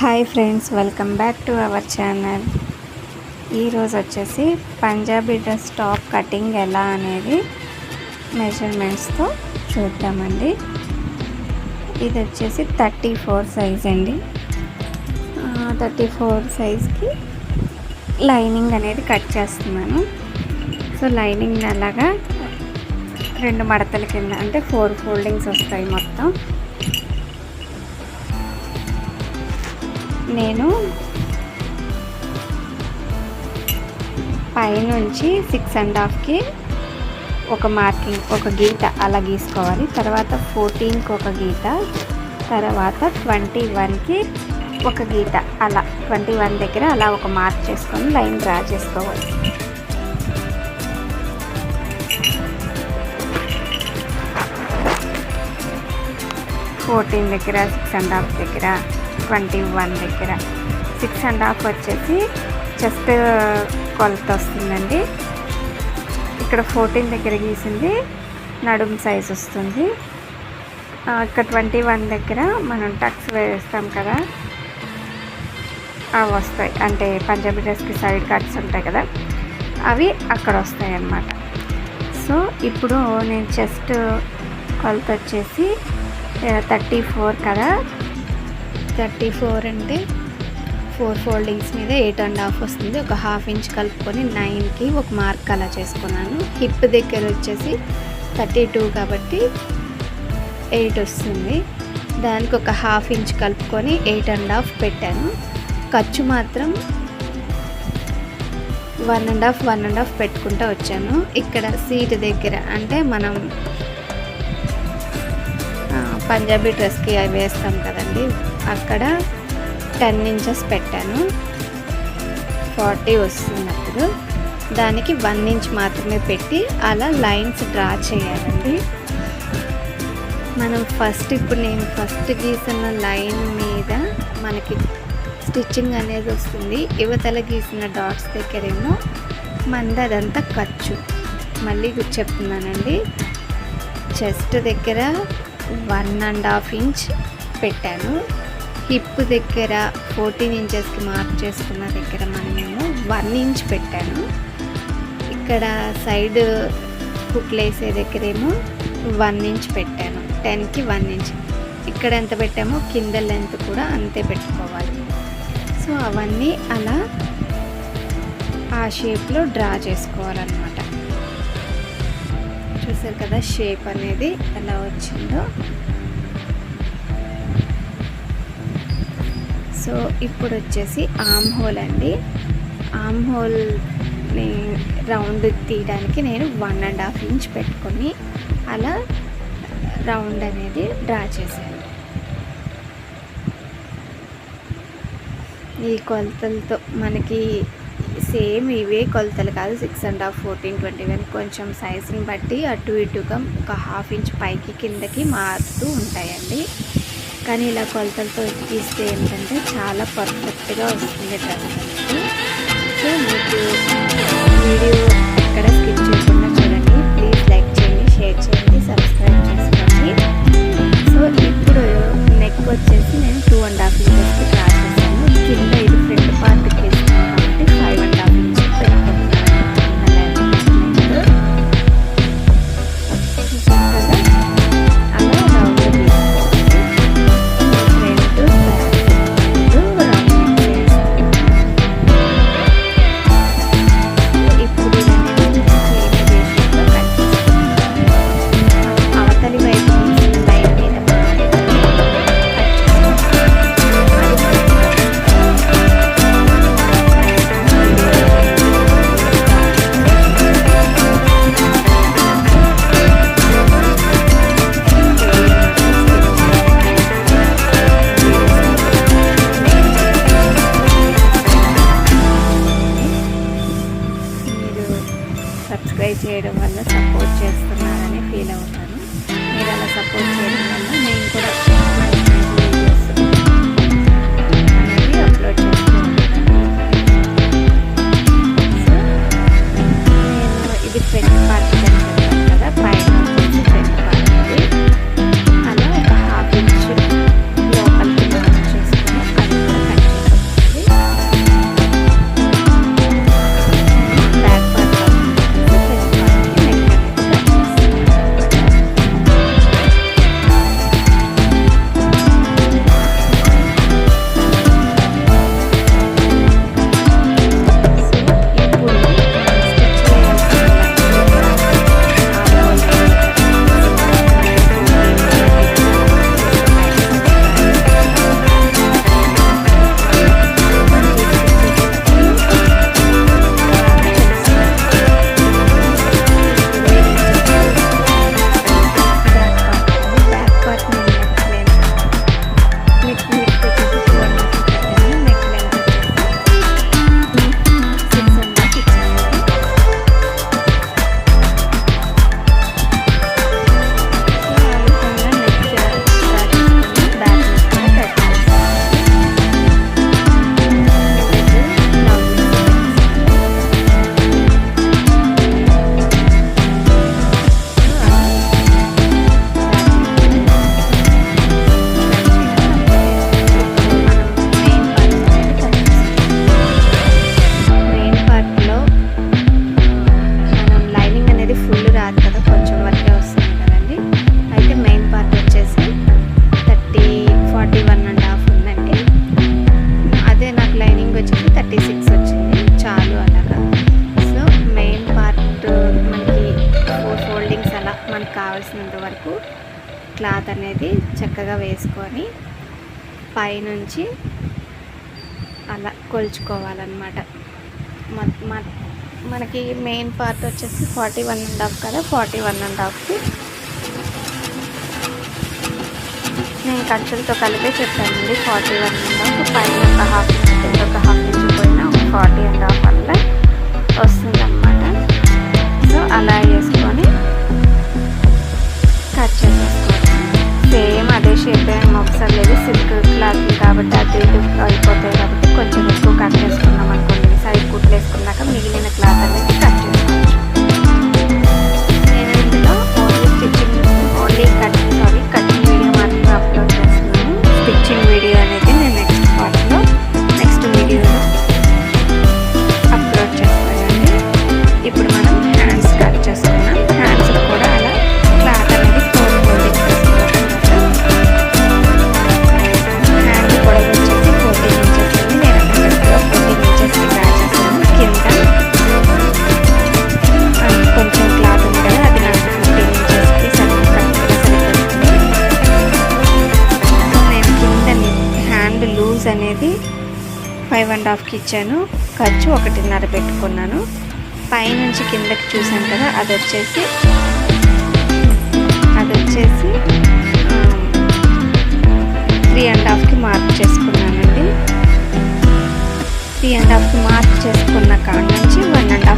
Hi friends welcome back to our channel. ఈరోజు వచ్చేసి Punjabi dress top cutting ఎలా అనేది మెజర్మెంట్స్తో చూద్దామండి. ఇది వచ్చేసి థర్టీ ఫోర్ సైజ్ అండి. థర్టీ ఫోర్ సైజ్కి లైనింగ్ అనేది కట్ చేస్తున్నాను. సో లైనింగ్ అలాగా రెండు మడతల కింద అంటే ఫోర్ ఫోల్డింగ్స్ వస్తాయి మొత్తం. నేను పైనుంచి సిక్స్ అండ్ హాఫ్కి ఒక మార్కింగ్ ఒక గీత అలా గీసుకోవాలి. తర్వాత ఫోర్టీన్కి ఒక గీత తర్వాత ట్వంటీ వన్కి ఒక గీత అలా. ట్వంటీ వన్ దగ్గర అలా ఒక మార్క్ చేసుకొని లైన్ డ్రా చేసుకోవాలి. ఫోర్టీన్ దగ్గర సిక్స్ అండ్ హాఫ్ దగ్గర ట్వంటీ వన్ దగ్గర. సిక్స్ అండ్ హాఫ్ వచ్చేసి చెస్ట్ కొలత వస్తుందండి. ఇక్కడ ఫోర్టీన్ దగ్గర గీసింది. నడుము సైజ్ వస్తుంది. ఇక్కడ ట్వంటీ వన్ దగ్గర మనం టక్స్ వేస్తాం కదా. అవి వస్తాయి. అంటే పంజాబీ డ్రెస్కి సైడ్ కట్స్ ఉంటాయి కదా. అవి అక్కడ వస్తాయి అన్నమాట. సో ఇప్పుడు నేను చెస్ట్ కొలత వచ్చేసి థర్టీ ఫోర్ కదా. థర్టీ ఫోర్ అంటే ఫోర్ ఫోల్డింగ్స్ మీద ఎయిట్ అండ్ హాఫ్ వస్తుంది. ఒక హాఫ్ ఇంచ్ కలుపుకొని నైన్కి ఒక మార్క్ అలా చేసుకున్నాను. హిప్ దగ్గర వచ్చేసి థర్టీ టూ కాబట్టి ఎయిట్ వస్తుంది. దానికి ఒక హాఫ్ ఇంచ్ కలుపుకొని ఎయిట్ అండ్ హాఫ్ పెట్టాను. ఖర్చు మాత్రం one and half one and half పెట్టుకుంటూ వచ్చాను. ఇక్కడ సీట్ దగ్గర అంటే మనం పంజాబీ డ్రెస్కి అవి వేస్తాం కదండి. అక్కడ టెన్ ఇంచెస్ పెట్టాను. ఫార్టీ వస్తున్నప్పుడు. దానికి వన్ ఇంచ్ మాత్రమే పెట్టి అలా లైన్స్ డ్రా చేయాలండి. మనం ఫస్ట్ ఇప్పుడు నేను ఫస్ట్ గీసిన లైన్ మీద మనకి స్టిచ్చింగ్ అనేది వస్తుంది. యువతల గీసిన డాట్స్ దగ్గరేమో మంది అదంతా ఖర్చు. మళ్ళీ చెప్తున్నానండి. చెస్ట్ దగ్గర వన్ అండ్ హాఫ్ ఇంచ్ పెట్టాను. హిప్ దగ్గర ఫోర్టీన్ ఇంచెస్కి మార్క్ చేసుకున్న దగ్గర మనమేమో వన్ ఇంచ్ పెట్టాను ఇక్కడ సైడ్ కుట్లు వేసే దగ్గరేమో వన్ ఇంచ్ పెట్టాను. టెన్కి వన్ ఇంచ్. ఇక్కడ ఎంత పెట్టామో కింద లెంత్ కూడా అంతే పెట్టుకోవాలి. సో అవన్నీ అలా ఆ షేప్లో డ్రా చేసుకోవాలన్నమాట. చూసారు కదా షేప్ అనేది ఎలా వచ్చిందో? సో ఇప్పుడు వచ్చేసి ఆమ్ హోల్ అండి. ఆమ్ హోల్ని రౌండ్ తీయడానికి నేను వన్ అండ్ హాఫ్ ఇంచ్ పెట్టుకొని అలా రౌండ్ అనేది డ్రా చేశాను. ఈ కొలతలతో మనకి సేమ్ ఇవే కొలతలు కాదు six and half fourteen twenty one కొంచెం సైజుని బట్టి అటు ఇటుగా ఒక హాఫ్ ఇంచ్ పైకి కిందకి మారుతూ ఉంటాయండి. కానీ ఇలా కొలతలతో ఇస్తే ఏంటంటే చాలా పర్ఫెక్ట్గా వస్తుంది డ్రెస్ అనేది. సో మీకు వీడియో ఇక్కడ స్కిప్ చేసి క్లాత్ అనేది చక్కగా వేసుకొని పైనుంచి అలా కొలుచుకోవాలన్నమాట. మనకి మెయిన్ పార్ట్ వచ్చేసి ఫార్టీ వన్ అండ్ హాఫ్ కదా ఫార్టీ వన్ అండ్ హాఫ్కి నేను కంచెలతో కలిపే చెప్పానండి. ఫార్టీ వన్ అండ్ హాఫ్ పైన ఒక హాఫ్ ఇంచ్ ఒక హాఫ్ ఇంచ్ పోయినా ఒక ఫార్టీ అండ్ హాఫ్ వల్ల వస్తుందన్నమాట. సో అలా వేసుకొని కట్ చేసేసుకోవాలి సేమ్ అదే షేప్ ఏం ఒకసారి లేదు సిల్క్ క్లాత్ కాబట్టి అటు ఇటు అయిపోతాయి కాబట్టి కొంచెం ఎక్కువ కట్ చేసుకున్నాం అనుకోండి. సైడ్ కుట్లు వేసుకున్నాక మిగిలిన క్లాత్ హ్యాండ్ అనేది ఫైవ్ అండ్ హాఫ్కి ఇచ్చాను. ఖర్చు ఒకటిన్నర పెట్టుకున్నాను. పైనుంచి కిందకి చూసాను కదా అది వచ్చేసి అది వచ్చేసి త్రీ అండ్ హాఫ్కి మార్క్ చేసుకున్నానండి. త్రీ అండ్ హాఫ్కి మార్క్ చేసుకున్న కాడ నుంచి వన్ అండ్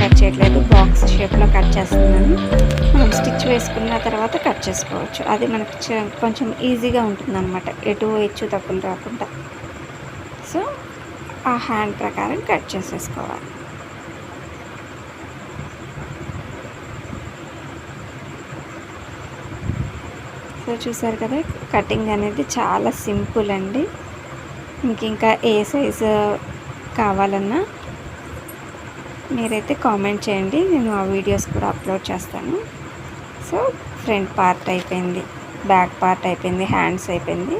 కట్ చేయట్లేదు బాక్స్ షేప్లో కట్ చేస్తున్నాను. మనం స్టిచ్ వేసుకున్న తర్వాత కట్ చేసుకోవచ్చు. అది మనకు కొంచెం ఈజీగా ఉంటుంది అనమాట ఎటు హెచ్చు తప్పులు రాకుండా. సో ఆ హ్యాండ్ ప్రకారం కట్ చేసేసుకోవాలి. సో చూసారు కదా కటింగ్ అనేది చాలా సింపుల్ అండి. మీకు ఇంకా ఏ సైజు కావాలన్నా మీరైతే కామెంట్ చేయండి నేను ఆ వీడియోస్ కూడా అప్లోడ్ చేస్తాను. సో ఫ్రంట్ పార్ట్ అయిపోయింది బ్యాక్ పార్ట్ అయిపోయింది హ్యాండ్స్ అయిపోయింది.